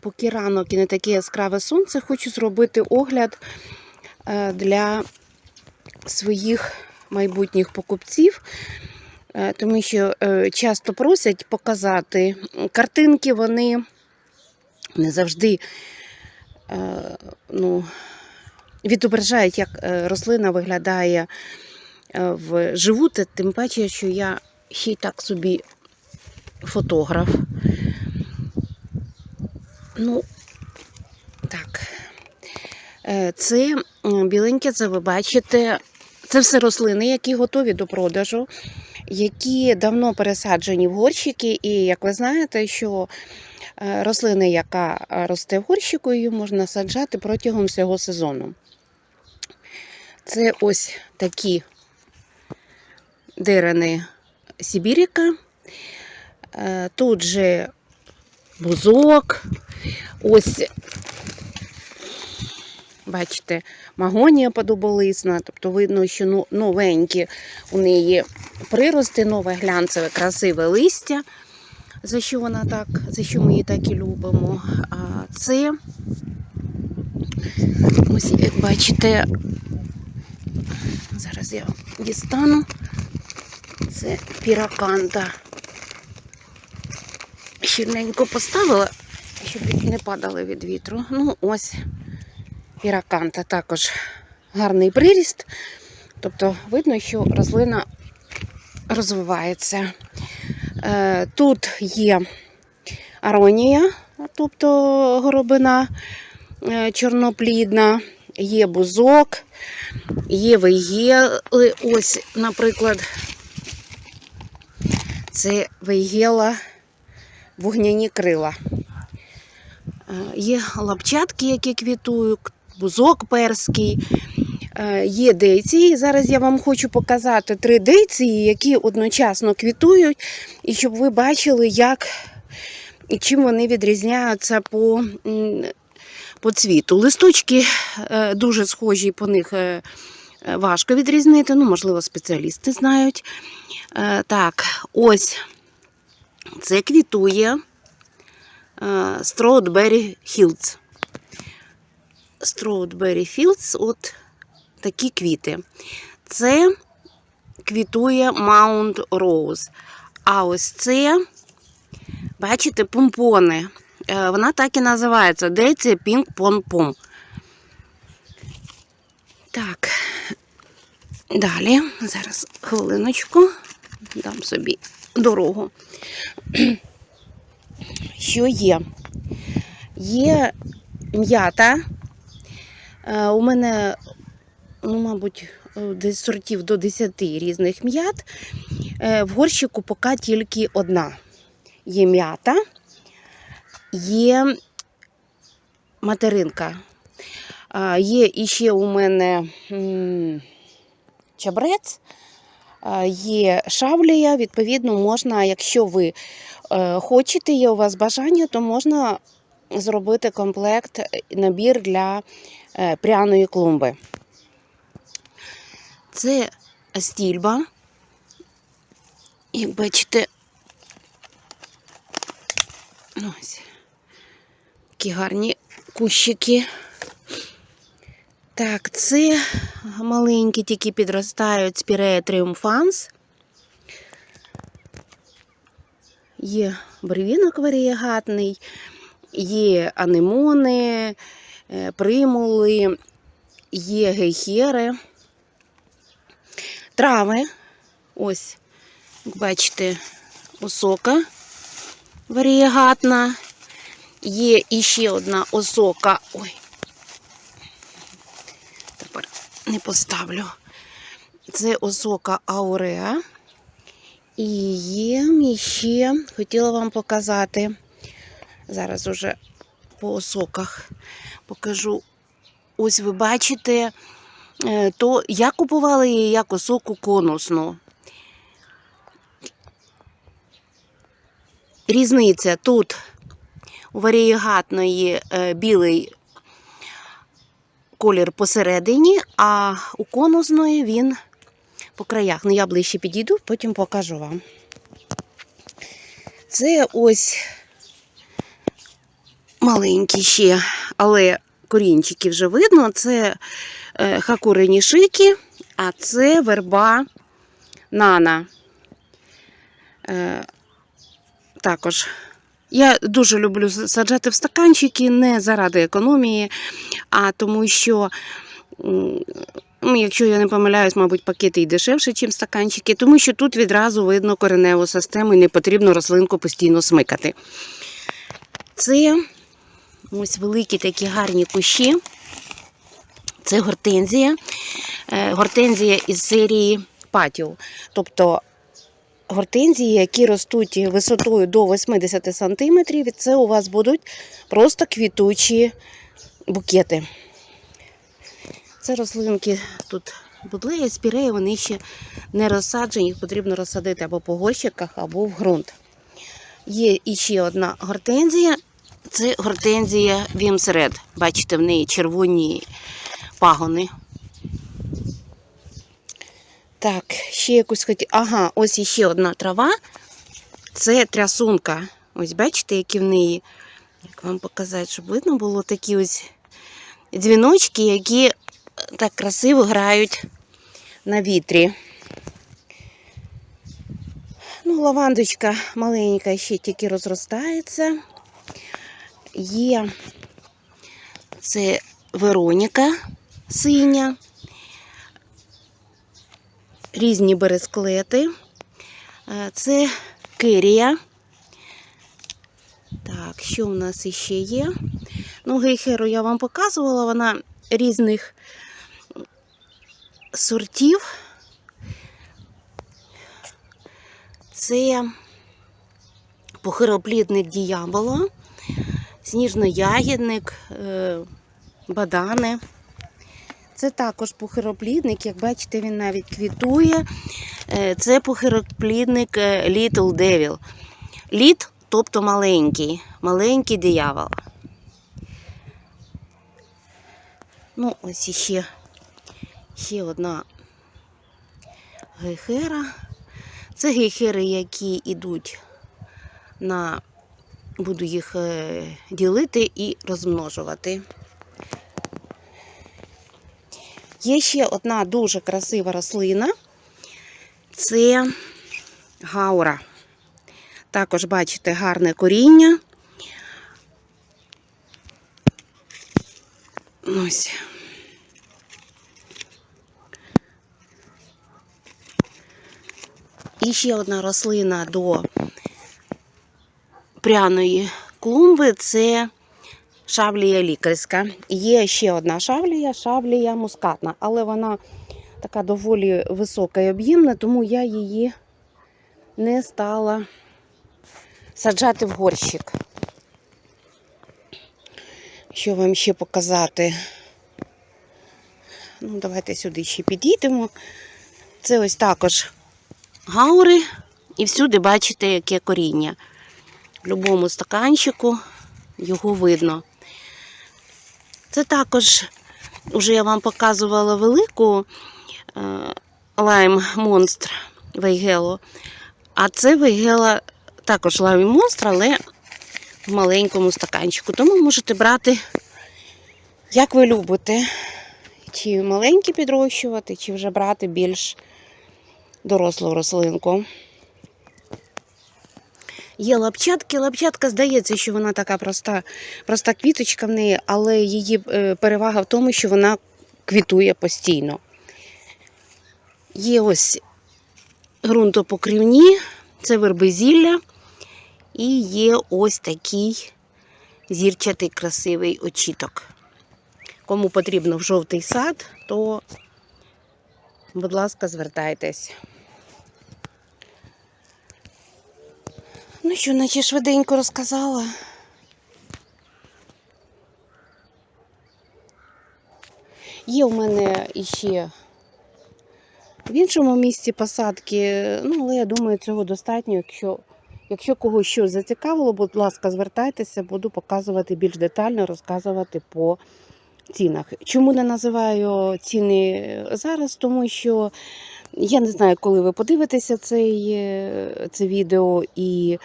поки ранок і не таке яскраве сонце, хочу зробити огляд е, для своїх майбутніх покупців, Е, тому що е, часто просять показати картинки, вони не завжди ну, відображають, як рослина виглядає вживу, тим паче, що я ще й так собі фотограф. Ну, так. Е, Це біленьке, це ви бачите. Це все рослини, які готові до продажу, які давно пересаджені в горщики. І як ви знаєте, що е, рослини, яка росте в горщику, її можна саджати протягом всього сезону. Це ось такі дерени Сибіріка. Е, Тут же бузок. Ось, бачите, магонія подоболисна, тобто видно, що ну- новенькі у неї прирости, нове глянцеве, красиве листя, за що вона так, за що ми її так і любимо. А це, ось, як бачите, зараз я дістану. Це піраканта. Щільненько поставила, щоб не падали від вітру. Ну, ось піраканта також гарний приріст. Тобто видно, що рослина розвивається. Е, Тут є аронія, тобто горобина е, чорноплідна, є бузок, є вейгели. Ось, наприклад, це вейгела вогняні крила. Е, Є лапчатки, які квітують, бузок перський, е, є дейції. Зараз я вам хочу показати три дейції, які одночасно квітують, і щоб ви бачили, як чим вони відрізняються по, по цвіту. Листочки е, дуже схожі, по них важко відрізнити, ну, можливо, спеціалісти знають. Так, ось це квітує Strawberry Fields. Strawberry Fields, от такі квіти. Це квітує Mount Rose. А ось це, бачите, помпони. Е, Вона так і називається. Де це Pink Pom Pom. Так. Далі, зараз хвилиночку, дам собі дорогу. Що є? Є м'ята. Е, У мене, ну, мабуть, е, десь сортів до 10 різних м'ят. Е, В горщику поки тільки одна. Є м'ята, є материнка. Є іще у мене чабрець, є шавлія. Відповідно, можна, якщо ви е, хочете, є у вас бажання, то можна зробити комплект, е, набір для е, пряної клумби. Це стільба. Як бачите, ось такі гарні кущики. Так, це маленькі, тільки підростають спірея тріумфанс. Є бревінок варієгатний, є анемони, е, примули, є гейхери, трави. Ось, як бачите, осока варієгатна. Є іще одна осока. Ой, не поставлю. Це осока ауреа. І є ще, хотіла вам показати. Зараз уже по осоках покажу. Ось ви бачите, е, то я купувала її як осоку конусну. Різниця тут у варієгатної е, білий колір посередині, а у конусної він по краях. Ну, я ближче підійду, потім покажу вам. Це ось маленькі ще, але корінчики вже видно. Це е, хакури нішики, а це верба нана. Е, також я дуже люблю саджати в стаканчики не заради економії, а тому що, ну, якщо я не помиляюсь, мабуть, пакети й дешевше, ніж стаканчики, тому що тут відразу видно кореневу систему і не потрібно рослинку постійно смикати. Це ось великі такі гарні кущі. Це гортензія. Е, Гортензія із серії патіо. Тобто гортензії, які ростуть висотою до 80 см, це у вас будуть просто квітучі букети. Це рослинки тут будлея, спіреї, вони ще не розсаджені, їх потрібно розсадити або по горщиках, або в ґрунт. Є іще одна гортензія. Це гортензія Вімсред. Бачите, в неї червоні пагони. Так, ще якусь хотів. Ага, ось іще одна трава. Це трясунка. Ось бачите, які в неї, як вам показати, щоб видно було такі ось дзвіночки, які е, так красиво грають на вітрі. Ну, лавандочка маленька ще тільки розростається. Є це Вероніка синя, різні бересклети. Е, Це Кирія. Так, що у нас іще є? Ну, гейхеру я вам показувала, вона різних сортів. Це похироплідник діяболо, сніжноягідник, е, бадани. Це також похироплідник, як бачите, він навіть квітує. Е, Це похироплідник е, Little Devil. Літ, тобто маленький, маленький диявол. Ну, ось іще, ще одна гейхера. Це гейхери, які йдуть на. Буду їх е, ділити і розмножувати. Є ще одна дуже красива рослина. Це гаура. Також бачите гарне коріння. Ось. І ще одна рослина до пряної клумби це шавлія лікарська. Є ще одна шавлія, шавлія мускатна, але вона така доволі висока і об'ємна, тому я її не стала саджати в горщик. Що вам ще показати? Ну, давайте сюди ще підійдемо. Це ось також гаури, і всюди бачите, яке коріння. В будь-якому стаканчику його видно. Це також, вже я вам показувала велику е, лайм монстр Вейгело. А це Вейгела також лайм монстр, але в маленькому стаканчику. Тому можете брати, як ви любите. Чи маленькі підрощувати, чи вже брати більш дорослу рослинку. Є лапчатки. Лапчатка здається, що вона така проста, проста квіточка в неї, але її е, перевага в тому, що вона квітує постійно. Є ось ґрунтопокрівні, це вербезілля, і є ось такий зірчатий красивий очіток. Кому потрібно в жовтий сад, то, будь ласка, звертайтесь. Ну що, наче швиденько розказала. Є в мене іще в іншому місці посадки, ну, але я думаю, цього достатньо. Якщо, якщо когось щось зацікавило, будь ласка, звертайтеся, буду показувати більш детально, розказувати по цінах. Чому не називаю ціни зараз? Тому що я не знаю, коли ви подивитеся цей, е, це відео, і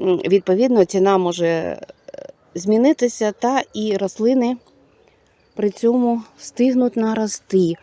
відповідно ціна може е, змінитися, та і рослини при цьому встигнуть нарости.